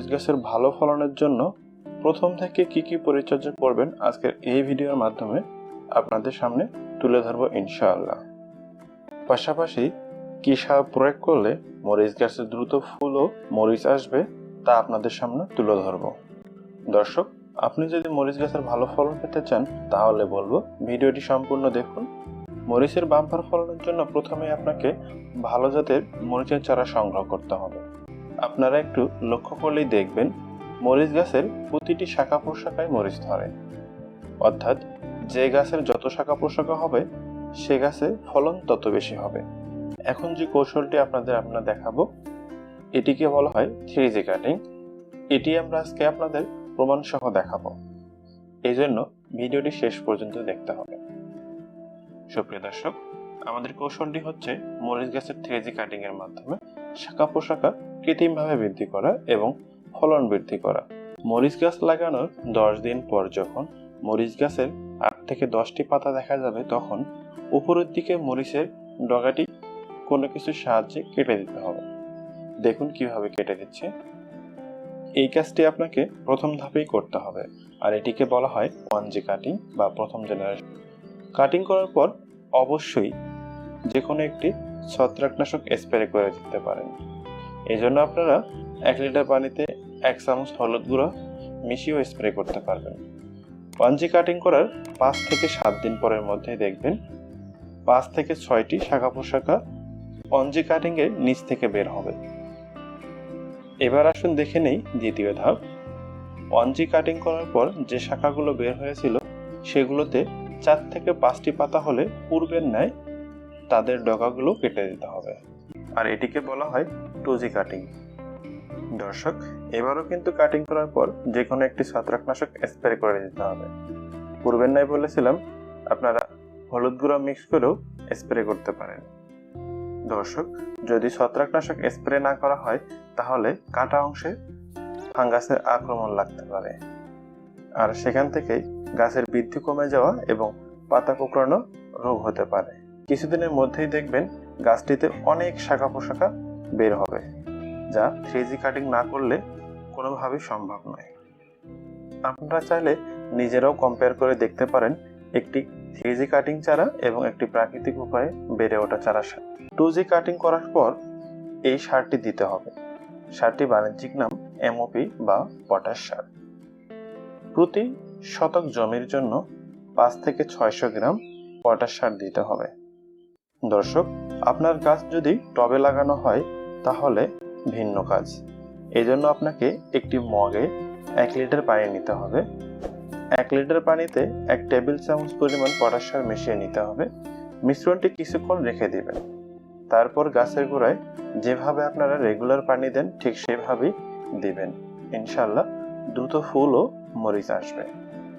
মরিচ গাছের ভালো ফলনের জন্য প্রথম থেকে কি কি পরিচর্যা করবেন আজকের এই ভিডিওর মাধ্যমে আপনাদের সামনে তুলে ধরবো ইনশাআল্লাহ। পাশাপাশি কি সার প্রয়োগ করলে মরিচ গাছের দ্রুত ফুল ও মরিচ আসবে তা আপনাদের সামনে তুলে ধরবো। দর্শক, আপনি যদি মরিচ গাছের ভালো ফলন পেতে চান, তাহলে বলব ভিডিওটি সম্পূর্ণ দেখুন। মরিচের বাম্পার ফলনের জন্য প্রথমে আপনাকে ভালো জাতের মরিচের চারা সংগ্রহ করতে হবে। আপনারা একটু লক্ষ্য করলেই দেখবেন মরিচ গাছের প্রতিটি শাখা প্রশাখায় মরিচ ধরে। অর্থাৎ যে গাছের যত শাখা প্রশাখা হবে, সে গাছে ফলন তত বেশি হবে। এখন যে কৌশলটি আপনাদের আপনার দেখাবো, এটিকে বলা হয় থ্রি জি কাটিং। এটি আমরা আজকে আপনাদের প্রমাণ সহ দেখাবো। এই জন্য ভিডিওটি শেষ পর্যন্ত দেখতে হবে। সুপ্রিয় দর্শক, আমাদের কৌশলটি হচ্ছে মরিচ গাছের থ্রি জি কাটিং এর মাধ্যমে শাখা পোশাকা কৃত্রিমভাবে বৃদ্ধি করা এবং ফলন বৃদ্ধি করা। মরিচ গাছ লাগানোর দশ দিন পর যখন মরিচ গাছের আট থেকে দশটি পাতা দেখা যাবে, তখন উপরের দিকে মরিচের ডগাটি কোনো কিছুর সাহায্যে কেটে দিতে হবে। দেখুন কীভাবে কেটে দিচ্ছে। এই কাজটি আপনাকে প্রথম ধাপেই করতে হবে। আর এটিকে বলা হয় ওয়ান জি কাটিং বা প্রথম জেনারেশন কাটিং করার পর অবশ্যই যে কোনো একটি ছত্রাকনাশক স্প্রে করে দিতে পারেন। এই জন্য আপনারা এক লিটার পানিতে এক চামচ হলুদ গুঁড়ো মিশিয়েও স্প্রে করতে পারবেন। ওয়ানজি কাটিং করার পাঁচ থেকে সাত দিন পরের মধ্যেই দেখবেন পাঁচ থেকে ছয়টি শাখা পোশাখা অনজি কাটিং এর নিচ থেকে বের হবে। এবার আসুন দেখে নেই দ্বিতীয় ধাপ। অনজি কাটিং করার পর যে শাখাগুলো বের হয়েছিল, সেগুলোতে চার থেকে পাঁচটি পাতা হলে পূর্বের ন্যায় তাদের ডগাগুলো কেটে দিতে হবে। আর এটিকে বলা হয় টুজি কাটিং দর্শক, এবারও কিন্তু কাটিং করার পর যে কোনো একটি ছত্রাকনাশক স্প্রে করে দিতে হবে। পূর্বের ন্যায় বলেছিলাম, আপনারা হলুদ গুঁড়া মিক্স করেও স্প্রে করতে পারেন। দর্শক, যদি ছত্রাকনাশক স্প্রে না করা হয়, তাহলে কাটা অংশে ফাঙ্গাসের আক্রমণ লাগতে পারে। আর সেখান থেকেই গাছের বৃদ্ধি কমে যাওয়া এবং পাতা কোঁকড়ানো রোগ হতে পারে। কিছুদিনের মধ্যেই দেখবেন গাছটিতে অনেক শাখা পোশাখা বের হবে, যা থ্রি কাটিং না করলে কোনোভাবেই সম্ভব নয়। আপনারা চাইলে নিজেরাও কম্পেয়ার করে দেখতে পারেন একটি থ্রি কাটিং চারা এবং একটি প্রাকৃতিক উপায়ে বেড়ে ওঠা চারা সার। টু জি কাটিং করার পর এই সারটি দিতে হবে। সারটি বাণিজ্যিক নাম এমওপি বা পটাশ সার। প্রতি শতক জমির জন্য পাঁচ থেকে ছয়শো গ্রাম পটাশ সার দিতে হবে। দর্শক, আপনার গাছ যদি টবে লাগানো হয় তাহলে ভিন্ন কাজ। এই জন্য আপনাকে একটি মগে এক লিটার পানি নিতে হবে। এক লিটার পানিতে এক টেবিল চামচ পরিমাণ পটাশ মিশিয়ে নিতে হবে। মিশ্রণটি কিছুক্ষণ রেখে দেবেন। তারপর গাছের গোড়ায় যেভাবে আপনারা রেগুলার পানি দেন ঠিক সেভাবেই দিবেন। ইনশাল্লাহ দ্রুত ফুল ও মরিচ আসবে।